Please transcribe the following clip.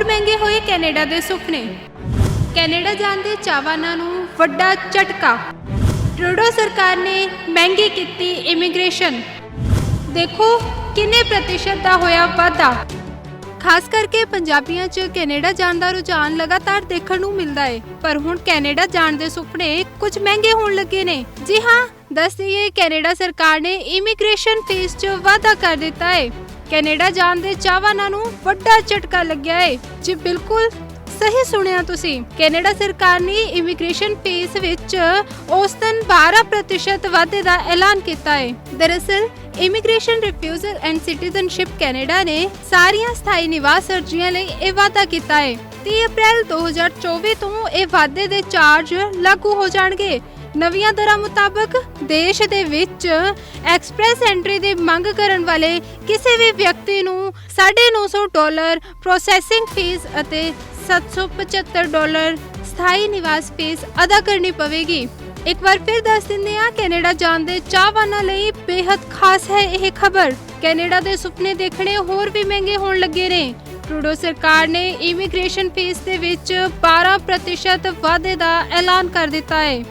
ਹੋਰ ਮਹਿੰਗੇ ਹੋਏ ਕੈਨੇਡਾ ਦੇ ਸੁਪਨੇ ਕੈਨੇਡਾ ਜਾਣ ਦੇ ਚਾਹਵਾਨਾਂ ਨੂੰ ਵੱਡਾ ਝਟਕਾ। ਟਰੂਡੋ ਸਰਕਾਰ ਨੇ ਮਹਿੰਗੀ ਕੀਤੀ ਇਮੀਗ੍ਰੇਸ਼ਨ। ਦੇਖੋ ਕਿੰਨੇ ਪ੍ਰਤੀਸ਼ਤ ਦਾ ਹੋਇਆ ਵਾਧਾ। ਖਾਸ ਕਰਕੇ ਪੰਜਾਬੀਆਂ 'ਚ ਕੈਨੇਡਾ ਜਾਣ ਦਾ ਰੁਝਾਨ ਲਗਾਤਾਰ ਦੇਖਣ ਨੂੰ ਮਿਲਦਾ ਹੈ ਪਰ ਹੁਣ ਕੈਨੇਡਾ ਜਾਣ ਦੇ ਸੁਪਨੇ ਕੁਝ ਮਹਿੰਗੇ ਹੋਣ ਲੱਗੇ ਨੇ। ਜੀ ਹਾਂ, ਦੱਸ ਦਈਏ ਕੈਨੇਡਾ ਸਰਕਾਰ ਨੇ ਇਮੀਗ੍ਰੇਸ਼ਨ ਫੀਸ 'ਚ ਵਾਧਾ ਕਰ ਦਿੱਤਾ ਹੈ ਕੈਨੇਡਾ ਜਾਣ ਦੇ ਚਾਹਵਾਨਾਂ ਨੂੰ ਵੱਡਾ ਝਟਕਾ ਲੱਗਿਆ ਹੈ ਜੀ ਬਿਲਕੁਲ ਸਹੀ ਸੁਣਿਆ ਤੁਸੀਂ। ਕੈਨੇਡਾ ਸਰਕਾਰ ਨੇ ਇਮੀਗ੍ਰੇਸ਼ਨ ਫੀਸ ਵਿੱਚ ਔਸਤਨ 12% ਵਾਧੇ ਦਾ ਐਲਾਨ ਕੀਤਾ ਹੈ ਦਰਅਸਲ, immigration refusal and citizenship Canada ਨੇ ਸਾਰੀਆਂ ਸਥਾਈ ਨਿਵਾਸ ਅਰਜ਼ੀਆਂ ਲਈ ਇਹ ਵਾਅਦਾ ਕੀਤਾ ਹੈ 30 ਅਪ੍ਰੈਲ 2024 ਤੋਂ ਇਹ ਵਾਧੇ ਦੇ ਚਾਰਜ ਲਾਗੂ ਹੋ ਜਾਣਗੇ। ਨਵੀਆਂ ਦਰਾਂ ਮੁਤਾਬਕ ਦੇਸ਼ ਦੇ ਵਿੱਚ ਐਕਸਪ੍ਰੈਸ ਐਂਟਰੀ ਦੀ ਮੰਗ ਕਰਨ ਵਾਲੇ ਕਿਸੇ ਵੀ ਵਿਅਕਤੀ ਨੂੰ 950 ਡਾਲਰ ਪ੍ਰੋਸੈਸਿੰਗ ਫੀਸ ਅਤੇ 775 ਡਾਲਰ ਸਥਾਈ ਨਿਵਾਸ ਫੀਸ ਅਦਾ ਕਰਨੀ ਪਵੇਗੀ। ਇੱਕ ਵਾਰ ਫਿਰ ਦੱਸ ਦਿੰਦੇ ਹਾਂ, ਕੈਨੇਡਾ ਜਾਣ ਦੇ ਚਾਹਵਾਨਾਂ ਲਈ ਬੇहद ਖਾਸ ਹੈ ਇਹ ਖਬਰ। ਕੈਨੇਡਾ ਦੇ ਸੁਪਨੇ ਦੇਖਣੇ ਹੋਰ ਵੀ ਮਹਿੰਗੇ ਹੋਣ ਲੱਗੇ ਨੇ। ਟਰੂਡੋ ਸਰਕਾਰ ਨੇ ਇਮੀਗ੍ਰੇਸ਼ਨ ਫੀਸ ਦੇ ਵਿੱਚ 12% ਵਾਧੇ ਦਾ ਐਲਾਨ ਕਰ ਦਿੱਤਾ ਹੈ।